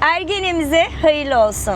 Ergenimize hayırlı olsun.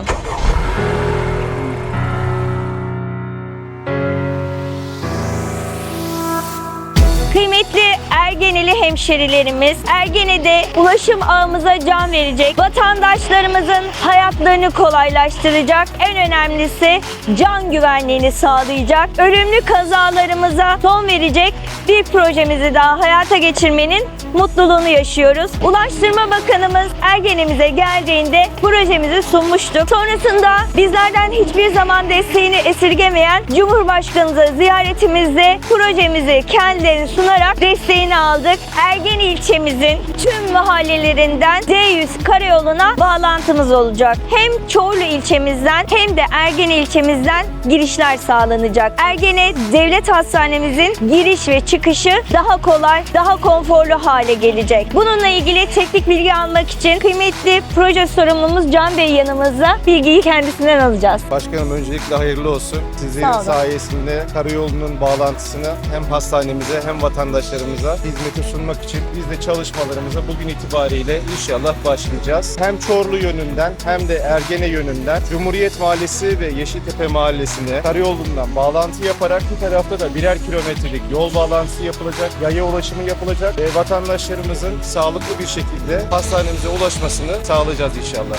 Kıymetli Ergeneli hemşerilerimiz, Ergene'de ulaşım ağımıza can verecek, vatandaşlarımızın hayatlarını kolaylaştıracak, en önemlisi can güvenliğini sağlayacak, ölümlü kazalarımıza son verecek bir projemizi daha hayata geçirmenin mutluluğunu yaşıyoruz. Ulaştırma Bakanımız Ergenemize geldiğinde projemizi sunmuştuk. Sonrasında bizlerden hiçbir zaman desteğini esirgemeyen Cumhurbaşkanımıza ziyaretimizde projemizi kendilerine sunarak desteğini aldık. Ergen ilçemizin tüm mahallelerinden D100 karayoluna bağlantımız olacak. Hem Çorlu ilçemizden hem de Ergene ilçemizden girişler sağlanacak. Ergene Devlet Hastanemizin giriş ve çıkışı daha kolay, daha konforlu hale gelecek. Bununla ilgili teknik bilgi almak için kıymetli proje sorumlumuz Can Bey yanımızda bilgiyi kendisinden alacağız. Başkanım öncelikle hayırlı olsun. Sizin Sağ olun. sayesinde karayolunun bağlantısını hem hastanemize hem vatandaşlarımıza hizmeti sunmak için biz de çalışmalarımıza bugün itibariyle inşallah başlayacağız. Hem Çorlu yönünden hem de Ergene yönünden Cumhuriyet Mahallesi ve Yeşiltepe Mahallesi'ne karayolundan bağlantı yaparak bir tarafta da birer kilometrelik yol bağlantısı yapılacak, yaya ulaşımı yapılacak ve vatandaşlarımızın sağlıklı bir şekilde hastanemize ulaşmasını sağlayacağız inşallah.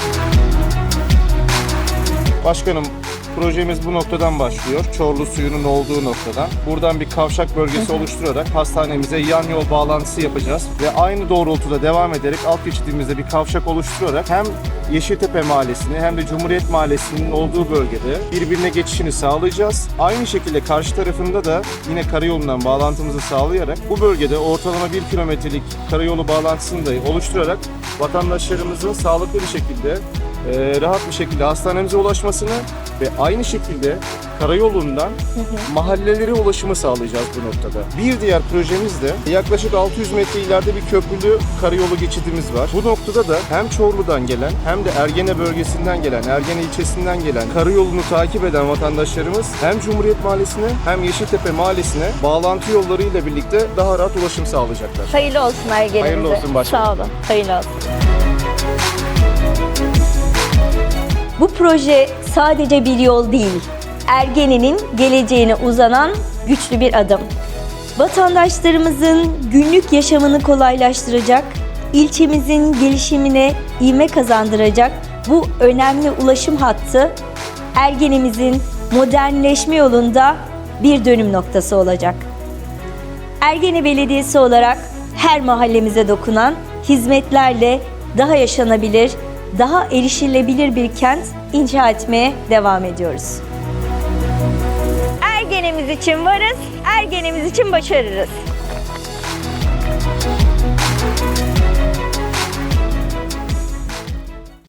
Başkanım projemiz bu noktadan başlıyor. Çorlu suyunun olduğu noktadan. Buradan bir kavşak bölgesi oluşturarak hastanemize yan yol bağlantısı yapacağız. Ve aynı doğrultuda devam ederek alt geçidimizde bir kavşak oluşturarak hem Yeşiltepe Mahallesi'ni hem de Cumhuriyet Mahallesi'nin olduğu bölgede birbirine geçişini sağlayacağız. Aynı şekilde karşı tarafında da yine karayolundan bağlantımızı sağlayarak bu bölgede ortalama 1 kilometrelik karayolu bağlantısını da oluşturarak vatandaşlarımızın sağlıklı bir şekilde e, rahat bir şekilde hastanemize ulaşmasını ve aynı şekilde karayolundan mahallelere ulaşımı sağlayacağız bu noktada. Bir diğer projemiz de yaklaşık 600 metre ileride bir köprülü karayolu geçidimiz var. Bu noktada da hem Çorlu'dan gelen hem de Ergene bölgesinden gelen, Ergene ilçesinden gelen karayolunu takip eden vatandaşlarımız hem Cumhuriyet Mahallesi'ne hem Yeşiltepe Mahallesi'ne bağlantı yollarıyla birlikte daha rahat ulaşım sağlayacaklar. Hayırlı olsun Ergenimize. Hayırlı olsun başkanım. Sağ olun. Hayırlı olsun. Bu proje sadece bir yol değil, Ergene'nin geleceğine uzanan güçlü bir adım. Vatandaşlarımızın günlük yaşamını kolaylaştıracak, ilçemizin gelişimine ivme kazandıracak bu önemli ulaşım hattı Ergene'mizin modernleşme yolunda bir dönüm noktası olacak. Ergene Belediyesi olarak her mahallemize dokunan hizmetlerle daha yaşanabilir, daha erişilebilir bir kent inşa etmeye devam ediyoruz. Ergenimiz için varız, ergenimiz için başarırız.